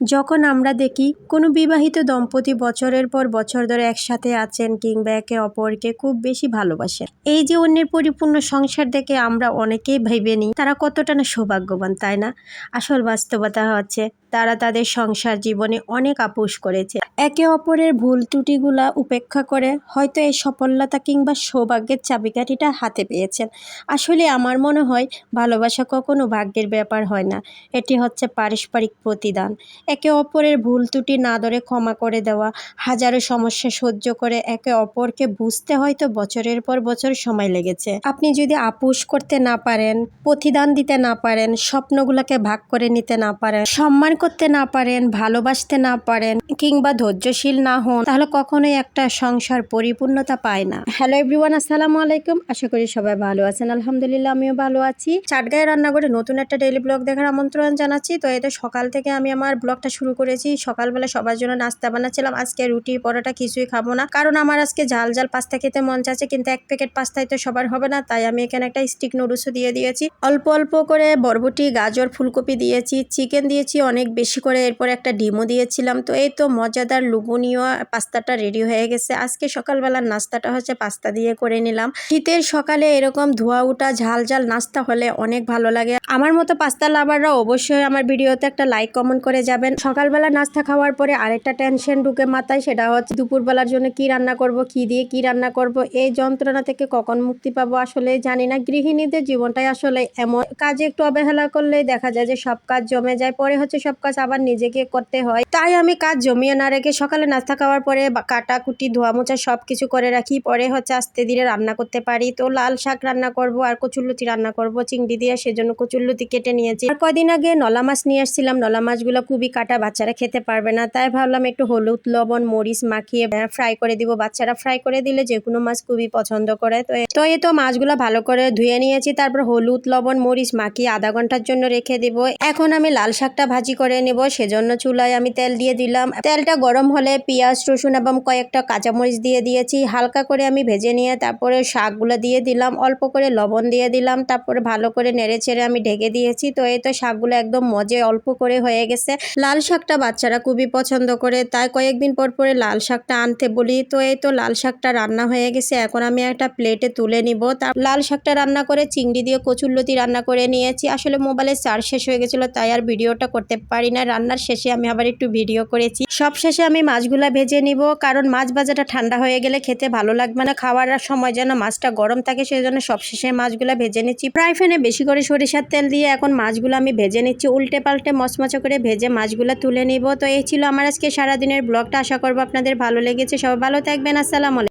যখন আমরা দেখি কোনো বিবাহিত দম্পতি বছরের পর বছর ধরে একসাথে আছেন কিংবা একে অপরকে খুব বেশি ভালোবাসেন, এই যে অন্যের পরিপূর্ণ সংসার দেখে আমরা অনেকেই ভেবে নিই তারা কতটা না সৌভাগ্যবান, তাই না? আসল বাস্তবতা হচ্ছে তারা তাদের সংসার জীবনে অনেক আপোষ করেছে। একে অপরের ভুল ত্রুটিগুলা উপেক্ষা করে হয়তো এই সফলতা কিংবা সৌভাগ্যের চাবিকাঠিটা হাতে পেয়েছেন। আসলে আমার মনে হয় ভালোবাসা কখনো ভাগ্যের ব্যাপার হয় না। এটি হচ্ছে পারস্পরিক প্রতিদান। একে অপরের ভুল ত্রুটি না ধরে ক্ষমা করে দেওয়া, হাজারো সমস্যা সহ্য করে একে অপরকে বুঝতে হয়তো বছরের পর বছর সময় লেগেছে। আপনি যদি আপোষ করতে না পারেন, প্রতিদান দিতে না পারেন, স্বপ্নগুলোকে ভাগ করে নিতে না পারেন, সম্মান করতে না পারেন, ভালোবাসতে না পারেন কিংবা ধৈর্যশীল না হন, তাহলে কখনোই একটা সংসার পরিপূর্ণতা পায় না। হ্যালো এভরিওয়ান আসসালামু আলাইকুম। আশা করি সবাই ভালো আছেন। আলহামদুলিল্লাহ, আমিও ভালো আছি। চাটগাঁয়ে রান্নাঘরে নতুন একটা ডেইলি ব্লগ দেখার আমন্ত্রণ জানাচ্ছি। তো এতে সকাল থেকে আমি আমার ব্লগটা শুরু করেছি। সকালবেলা সবার জন্য নাস্তা বানাচ্ছিলাম। আজকে রুটি, পরোটা কিছুই খাব না। কারণ আমার আজকে ঝাল ঝাল পাস্তা খেতে মন চাচ্ছে, কিন্তু এক প্যাকেট পাস্তায় তো সবার হবে না, তাই আমি এখানে একটা স্টিক নুডলসও দিয়ে দিয়েছি। অল্প অল্প করে বরবটি, গাজর, ফুলকপি দিয়েছি, চিকেন দিয়েছি, অনেক বেশি করে এরপর একটা ডিমও দিয়েছিলাম। তো এই তো মজাদার লুবনীয় পাস্তাটা রেডি হয়ে গেছে। আজকে সকালবেলার নাস্তাটা হচ্ছে পাস্তা দিয়ে করে নিলাম। শীতের সকালে এরকম ধোয়া উঠা, ঝাল ঝাল নাস্তা হলে অনেক ভালো লাগে। আমার মতো পাস্তা লাভাররা অবশ্যই আমার ভিডিওতে একটা লাইক, কমেন্ট করে যাবেন। সকালবেলা নাস্তা খাওয়ার পরে আরেকটা টেনশন ঢুকে মাথায়, সেটা হচ্ছে দুপুরবেলার জন্য কি রান্না করব, কি দিয়ে কি রান্না করব, এই যন্ত্রণা থেকে কখন মুক্তি পাবো আসলে জানি না। গৃহিণীদের জীবনটাই আসলে এমন। কাজে একটু অবহেলা করলেই দেখা যায় যে সব কাজ জমে যায়, পরে হচ্ছে সব কাজ আবার নিজেকে করতে হয়। তাই আমি কাজ জমিয়ে না রেখে সকালে নাস্তা খাওয়ার পরে বা কাটা, কুটি, ধোয়া মোছা সব কিছু করে রাখি। পরে হচ্ছে আস্তে ধীরে রান্না করতে পারি। তো লাল শাক রান্না করব আর কচুরলতি রান্না করব, চিংড়ি দিয়ে সেজন্য কচুরলতি কেটে নিয়েছি। আর কদিন আগে নলা মাছ নিয়ে এসেছিলাম নলা মাছগুলো খুবই কাটা, বাচ্চারা খেতে পারবে না। তাই ভাবলাম একটু হলুদ, লবণ, মরিচ মাখিয়ে ফ্রাই করে দিব। বাচ্চারা ফ্রাই করে দিলে যে কোনো মাছ খুবই পছন্দ করে। তো তো এই তো মাছগুলো ভালো করে ধুয়ে নিয়েছি। তারপর হলুদ, লবণ, মরিচ মাখিয়ে আধা ঘণ্টার জন্য রেখে দিব। এখন আমি লাল শাকটা ভাজি করে নেব, সেজন্য চুলায় আমি তেল দিয়ে দিলাম। তেলটা গরম হলে পেঁয়াজ, রসুন এবং কয়েকটা কাঁচামরিচ দিয়ে দিয়েছি। হালকা করে আমি ভেজে নিয়ে তারপরে শাকগুলো দিয়ে দিলাম। অল্প করে লবণ দিয়ে দিলাম। তারপরে ভালো করে নেড়ে চেড়ে আমি ঢেকে দিয়েছি। তো এই তো শাকগুলো একদম মজে অল্প করে হয়ে গেছে। লাল শাকটা বাচ্চারা খুবই পছন্দ করে, তাই কয়েকদিন পর পরে লাল শাকটা আনতে বলি। তো এই তো লাল শাকটা রান্না হয়ে গেছে। এখন আমি একটা প্লেটে তুলে নিব। তা লাল শাকটা রান্না করে চিংড়ি দিয়ে কচুরলতি রান্না করে নিয়েছি। আসলে মোবাইলে চার্জ শেষ হয়ে গেছিল, তাই আর ভিডিওটা করতে পারি না, রান্নার শেষে আমি আবার একটু ভিডিও করেছি। সব শেষে আমি মাছগুলা ভেজে নিব, কারণ মাছ ভাজাটা ঠান্ডা হয়ে গেলে খেতে ভালো লাগবে না। খাওয়ার সময় যেন মাছটা গরম থাকে সেই জন্য সব শেষে মাছগুলা ভেজে নিচ্ছি। ফ্রাই প্যানে বেশি করে সরিষার তেল দিয়ে এখন মাছগুলো আমি ভেজে নিচ্ছি। উল্টে পাল্টে মচমচে করে ভেজে মাছগুলো তুলে নিব। তো এই ছিল আমার আজকে সারাদিনের ব্লগটা। আশা করব আপনাদের ভালো লেগেছে। সবাই ভালো থাকবেন। আসসালামু